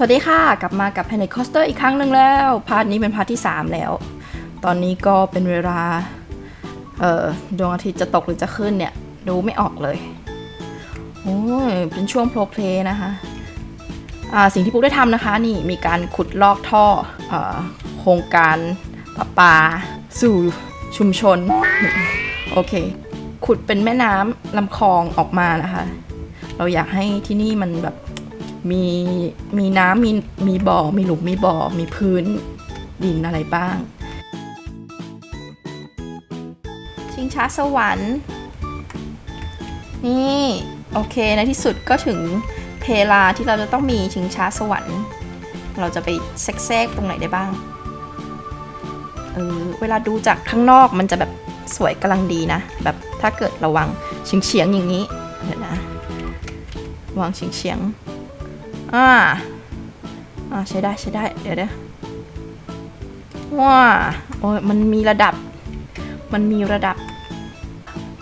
สวัสดีค่ะ กลับมากับ Panic Coaster อีกครั้งหนึ่งแล้ว พาร์ทนี้เป็นพาร์ทที่ 3 แล้ว ตอนนี้ก็เป็นเวลา เอ่อ ดวงอาทิตย์จะตกหรือจะขึ้นเนี่ย ดูไม่ออกเลย โอ้ย เป็นช่วงโปรเพลนะคะ อ่า สิ่งที่ปุ๊กได้ทำนะคะนี่ มีการขุดลอกท่ออโครงการประปา สู่ชุมชน โอเค ขุดเป็นแม่น้ำลำคลองออกมานะคะ เราอยากให้ที่นี่มันแบบ มีมีน้ำมีมีบ่อ มีหลุมมีบ่อ มีพื้นดินอะไรบ้าง ชิงช้าสวรรค์ นี่ โอเคในที่สุดก็ถึงเพลาที่เราจะต้องมีชิงช้าสวรรค์ เราจะไปแทรกตรงไหนได้บ้าง เออเวลาดูจากข้างนอกมันจะแบบสวยกำลังดีนะ แบบถ้าเกิดระวังเฉียงๆอย่างนี้เดี๋ยวนะวางเฉียงๆ อ่าอ่าใช้ได้ใช้ได้ เดี๋ยวเดี๋ยวว้าโอ้ยมันมีระดับ มันมีระดับ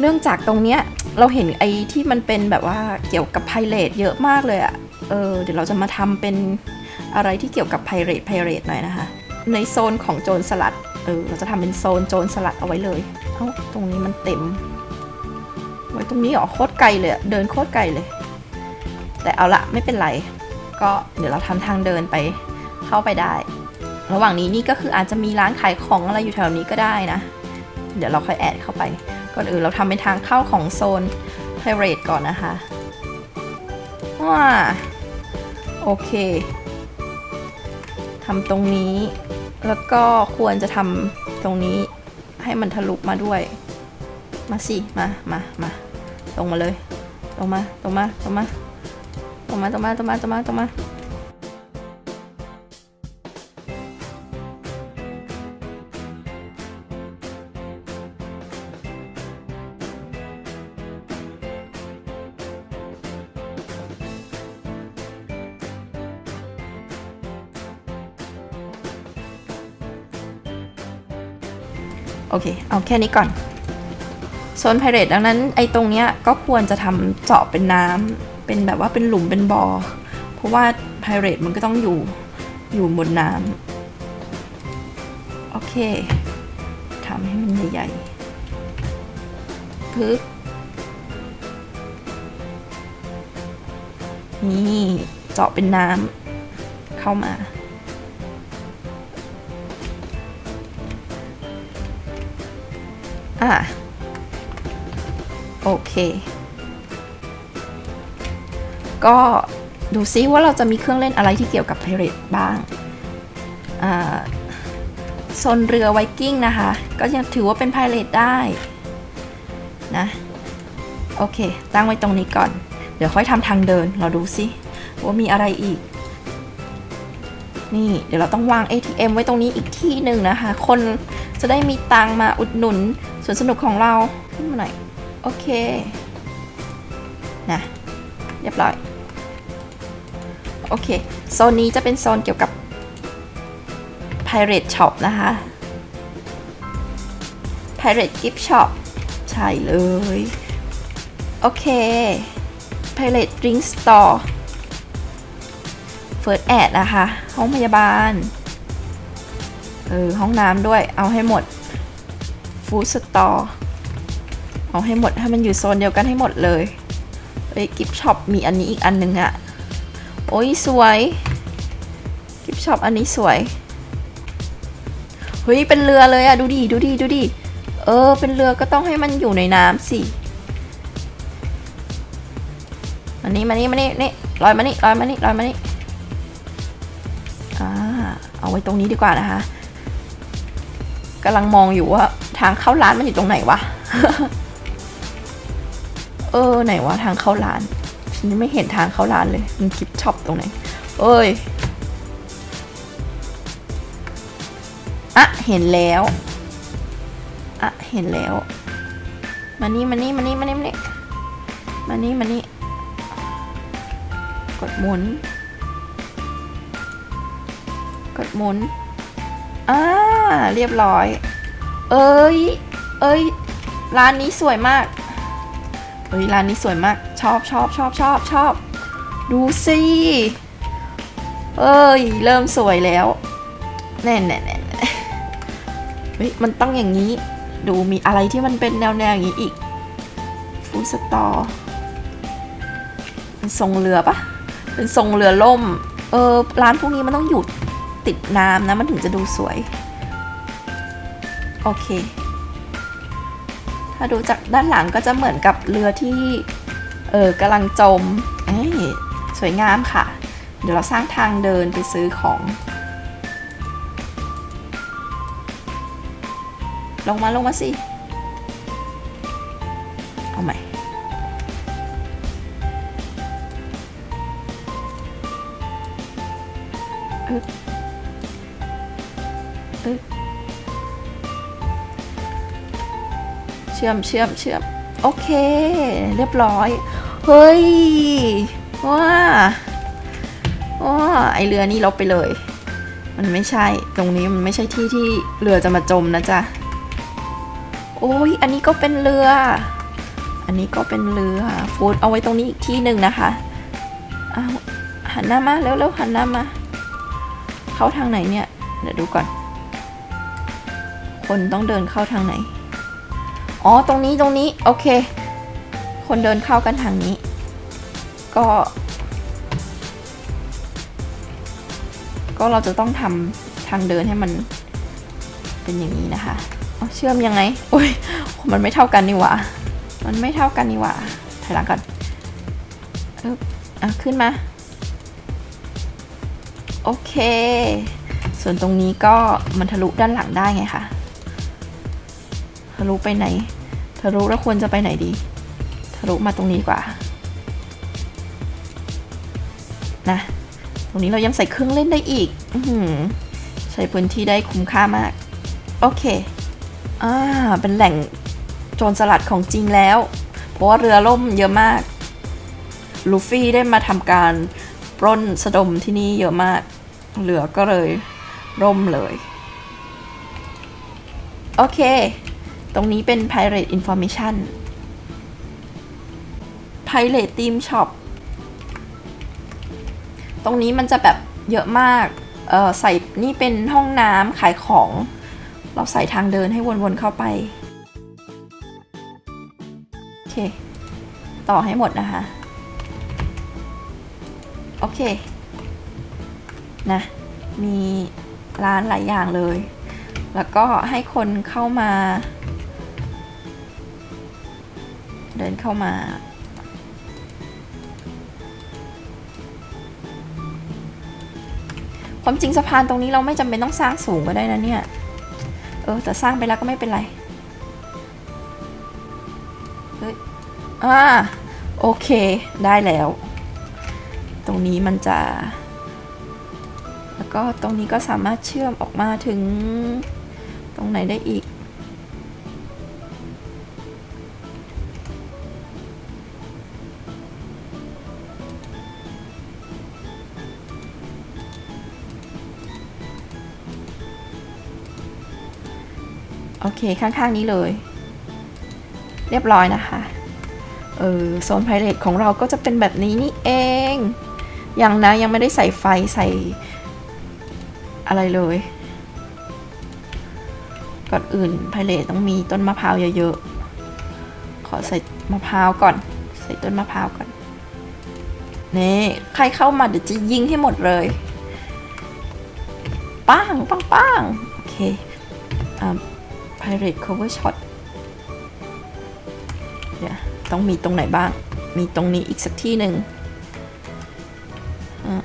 เนื่องจากตรงเนี้ยเราเห็นไอ้ที่มันเป็นแบบว่าเกี่ยวกับไพเรตเยอะมากเลยอะเออเดี๋ยวเราจะมาทำเป็นอะไรที่เกี่ยวกับไพเรตไพเรตหน่อยนะคะ ในโซนของโจรสลัด เออ เราจะทำเป็นโซนโจรสลัดเอาไว้เลย เอ้า ตรงนี้มันเต็ม ไว้ตรงนี้เหรอโคตรไกลเลย เดินโคตรไกลเลย แต่เอาละไม่เป็นไร ก็เดี๋ยวเราทำทางเดินไปเข้าไปได้ ระหว่างนี้นี่ก็คืออาจจะมีร้านขายของอะไรอยู่แถวนี้ก็ได้นะ เดี๋ยวเราค่อยแอดเข้าไป ก่อนอื่นเราทำเป็นทางเข้าของโซนไพเรตก่อนนะคะว้าโอเคทำตรงนี้ แล้วก็ควรจะทำตรงนี้ให้มันทะลุมาด้วย มาสิ มา มา มาตรงมาเลยตรงมาตรงมาตรงมา ตรงมาตรงมาตรงมาตรงมาตรงมาโอเค เอาแค่นี้ก่อน โซนไพเรตดังนั้นไอ้ตรงเนี้ยก็ควรจะทำเจาะเป็นน้ำ เป็นแบบว่าเป็นหลุมเป็นบ่อเพราะว่าไพเรตมันก็ต้องอยู่อยู่บนน้ำโอเคทำให้มันใหญ่ๆปึ๊บนี่เจาะเป็นน้ำเข้ามา อะ โอเค ก็ดูซิว่าเราจะมีเครื่องเล่นอะไรที่เกี่ยวกับ Pirate บ้างโซนเรือไวกิ้งนะคะ ก็ยังถือว่าเป็น Pirate ได้นะโอเค ตั้งไว้ตรงนี้ก่อน เดี๋ยวค่อยทำทางเดินเราดูซิว่ามีอะไรอีก นี่เดี๋ยวเราต้องวาง ATM ไว้ตรงนี้อีกที่หนึ่งนะคะ คนจะได้มีตังมาอุดหนุนสวนสนุกของเราขึ้นมาหน่อย โอเคนะเรียบร้อย โอเค โซนนี้จะเป็นโซนเกี่ยวกับ Pirate Shop นะคะ Pirate Gift Shop ใช่เลย โอเค Pirate Drink Store First Aid นะคะ ห้องพยาบาล เออ ห้องน้ำด้วย เอาให้หมดฟู้ดสตอร์เอาให้หมดให้มันอยู่โซนเดียวกันให้หมดเลยเอ้ยกิฟช็อปมีอันนี้อีกอันหนึ่งอะ โอ้ยสวยกิฟช็อปอันนี้สวยเฮ้ยเป็นเรือเลยอะดูดิดูดิดูดิเออ เป็นเรือก็ต้องให้มันอยู่ในน้ำสิมานี่มานี่มานี่นี่ลอยมานี่ลอยมานี่ลอยมานี่อ่าเอาไว้ตรงนี้ดีกว่านะคะกำลังมองอยู่ว่าทางเข้าร้านมันอยู่ตรงไหนวะ เออไหนวะทางเข้าร้านฉัน ยังไม่เห็นทางเข้าร้านเลย มันคลิปช็อปตรงไหน เอ้ย อะ เห็นแล้ว อะ เห็นแล้ว มานี่มานี่มานี่มานี่มานี่มานี่มานี่ กดหมุน กดหมุน อ่า เรียบร้อย เอ้ย เอ้ย ร้านนี้สวยมาก เอ้ย ร้านนี้สวยมาก ชอบชอบชอบชอบชอบ ดูสิเอ้ย เริ่มสวยแล้ว แน่แน่แน่เฮ้ย มันต้องอย่างนี้ ดูมีอะไรที่มันเป็นแนวแนวอย่างนี้อีก ฟูสตอเป็นทรงเรือปะเป็นทรงเรือล่ม เออ ร้านพวกนี้มันต้องอยู่ติดน้ำนะ มันถึงจะดูสวย โอเค ถ้าดูจากด้านหลังก็จะเหมือนกับเรือที่ เออกำลังจมเอ้ยสวยงามค่ะ เดี๋ยวเราสร้างทางเดินไปซื้อของ ลงมาลงมาสิ เอาใหม่ อึ๊บอึ๊บเชื่อมเชื่อมเชื่อม โอเค เรียบร้อย เฮ้ยว้าว้าไอเรือนี่ลบไปเลย มันไม่ใช่ ตรงนี้มันไม่ใช่ที่ที่เรือจะมาจมนะจ๊ะ โอ้ย อันนี้ก็เป็นเรือ อันนี้ก็เป็นเรือฟูดเอาไว้ตรงนี้อีกที่หนึ่งนะคะเอาหันหน้ามาเร็วๆหันหน้ามา เข้าทางไหนเนี่ย เดี๋ยวดูก่อน คนต้องเดินเข้าทางไหน อ๋อ ตรงนี้ตรงนี้ โอเค คนเดินเข้ากันทางนี้ ก็ ก็เราจะต้องทำทางเดินให้มัน เป็นอย่างนี้นะคะอ๋อเชื่อมยังไงโอ้ยมันไม่เท่ากันนี่หว่า มันไม่เท่ากันนี่หว่าถอยหลังก่อนอึ๊บอะขึ้นมา โอเค ส่วนตรงนี้ก็มันทะลุด้านหลังได้ไงคะทะลุไปไหน ทะลุแล้วควรจะไปไหนดี ทะลุมาตรงนี้กว่า นะ ตรงนี้เรายังใส่เครื่องเล่นได้อีกอใช้พื้นที่ได้คุ้มค่ามาก โอเค อ่า เป็นแหล่งโจรสลัดของจริงแล้ว เพราะว่าเรือล่มเยอะมาก ลูฟี่ได้มาทำการปล้นสะดมที่นี่เยอะมาก เหลือก็เลยร่มเลย โอเค ตรงนี้เป็น Pirate Information Pirate Team Shop ตรงนี้มันจะแบบเยอะมากเออใส่นี่เป็นห้องน้ำขายของ เราใส่ทางเดินให้วนๆเข้าไป โอเค ต่อให้หมดนะคะ โอเค นะ มีร้านหลายอย่างเลย แล้วก็ให้คนเข้ามา เดินเข้ามา ความจริงสะพานตรงนี้เราไม่จำเป็นต้องสร้างสูงก็ได้นะเนี่ย เออแต่สร้างไปแล้วก็ไม่เป็นไร เฮ้ย อ่า โอเค ได้แล้ว ตรงนี้มันจะ แล้วก็ตรงนี้ก็สามารถเชื่อมออกมาถึงตรงไหนได้อีก โอเคข้างๆนี้เลย เรียบร้อยนะคะเออโซนไพเรตของเราก็จะเป็นแบบนี้นี่เองยังนะยังไม่ได้ใส่ไฟใส่อะไรเลยก่อนอื่นไพเรตต้องมีต้นมะพร้าวเยอะๆ ขอใส่มะพร้าวก่อน ใส่ต้นมะพร้าวก่อนนี่ใครเข้ามาเดี๋ยวจะยิงให้หมดเลยป้างป้างป้างโอเคอ่า Pirate Cover Shot เดี๋ยต้องมีตรงไหนบ้าง มีตรงนี้อีกสักที่หนึ่งอะ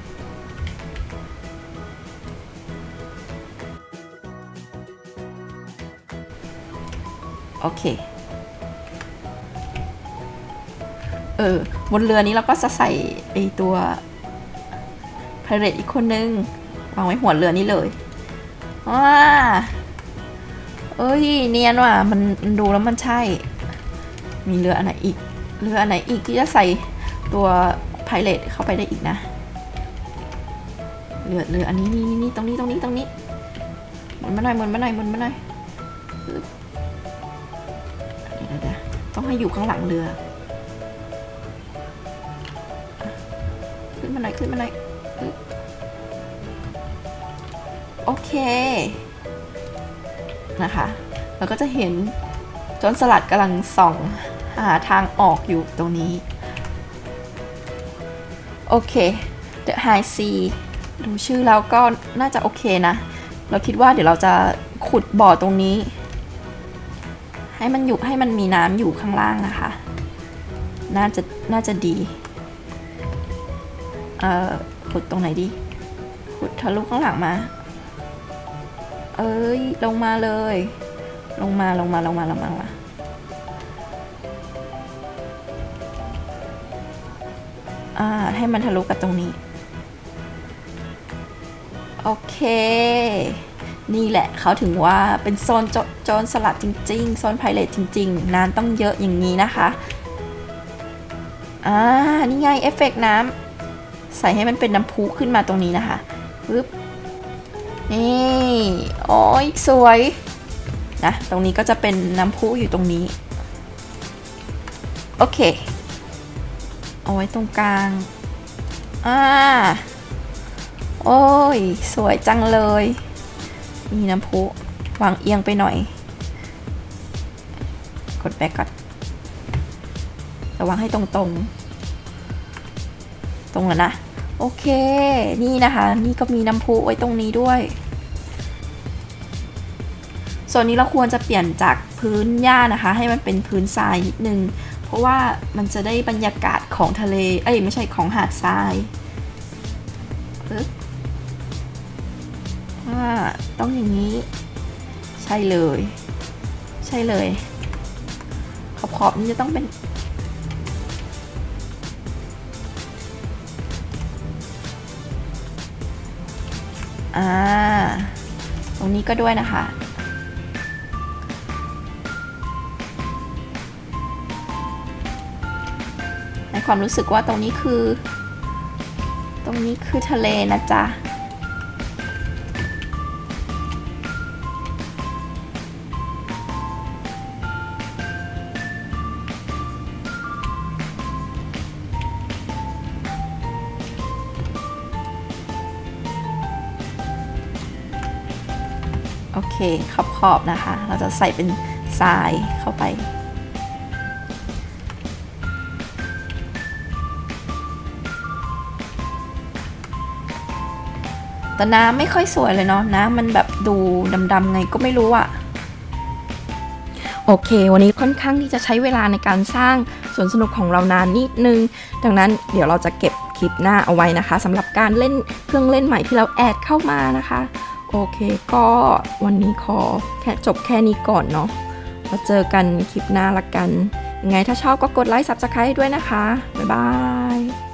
โอเค เออ บนเรือนี้เราก็จะใส่ไอตัว Pirate อีกคนนึง วางไว้หัวเรือนี้เลยว้า เอ้ยเนียนว่ะมันมันดูแล้วมันใช่ มีเรืออันไหนอีก เรืออันไหนอีกที่จะใส่ตัวไพเรตเข้าไปได้อีกนะ เรือเรืออันนี้นี่นี่ตรงนี้ตรงนี้ตรงนี้หมุนมาหน่อยหมุนมาหน่อยหมุนมาหน่อยอึ๊บเดะเดะเดะต้องให้อยู่ข้างหลังเรือ ขึ้นมาหน่อยขึ้นมาหน่อยโอเค นะคะ เราก็จะเห็นโจนสลัดกำลังส่องหาทางออกอยู่ตรงนี้ โอเค The High Sea ดูชื่อแล้วก็น่าจะโอเคนะ เราคิดว่าเดี๋ยวเราจะขุดบ่อตรงนี้ ให้มันอยู่ให้มันมีน้ำอยู่ข้างล่างนะคะ น่าจะน่าจะดี เอ่อขุดตรงไหนดี ขุดทะลุข้างหลังมา เอ้ยลงมาเลย ลงมาลงมาลงมาลงมาลงมาอ่าให้มันทะลุกับตรงนี้ โอเค นี่แหละเขาถึงว่าเป็นโซนโจโจรสลัดจริง ๆ โซนไพเรตจริง ๆน้ำต้องเยอะอย่างนี้นะคะอ่านี่ไงเอฟเฟกต์น้ำใส่ให้มันเป็นน้ำพุขึ้นมาตรงนี้นะคะปึ๊บ นี่โอ้ยสวยนะตรงนี้ก็จะเป็นน้ำพุอยู่ตรงนี้ โอเค เอาไว้ตรงกลางอ่าโอ้ย สวยจังเลย มีน้ำพุวางเอียงไปหน่อย กดแบกก่อนระวังให้ตรงๆ ตรงแล้วนะ โอเค นี่นะคะ นี่ก็มีน้ำพุไว้ตรงนี้ด้วย ส่วนนี้เราควรจะเปลี่ยนจากพื้นหญ้านะคะ ให้มันเป็นพื้นทรายนิดนึง เพราะว่ามันจะได้บรรยากาศของทะเล เอ้ยไม่ใช่ของหาดทรายปึ๊บว่าต้องอย่างนี้ ใช่เลย ใช่เลย ขอบขอบๆนี่จะต้องเป็น อ่า ตรงนี้ก็ด้วยนะคะ ในความรู้สึกว่าตรงนี้คือ ตรงนี้คือทะเลนะจ๊ะ เคขอบขอบๆนะคะ เราจะใส่เป็นทรายเข้าไป แต่น้ำไม่ค่อยสวยเลยเนาะน้ำมันแบบดูดำๆไงก็ไม่รู้อะโอเค วันนี้ค่อนข้างที่จะใช้เวลาในการสร้างสวนสนุกของเรานานนิดนึง ดังนั้นเดี๋ยวเราจะเก็บคลิปหน้าเอาไว้นะคะสำหรับการเล่นเครื่องเล่นใหม่ที่เราแอดเข้ามานะคะ โอเค ก็วันนี้ขอแค่จบแค่นี้ก่อนเนาะมาเจอกันคลิปหน้าละกัน ยังไงถ้าชอบก็กดไลค์ subscribe ด้วยนะคะ บ๊ายบาย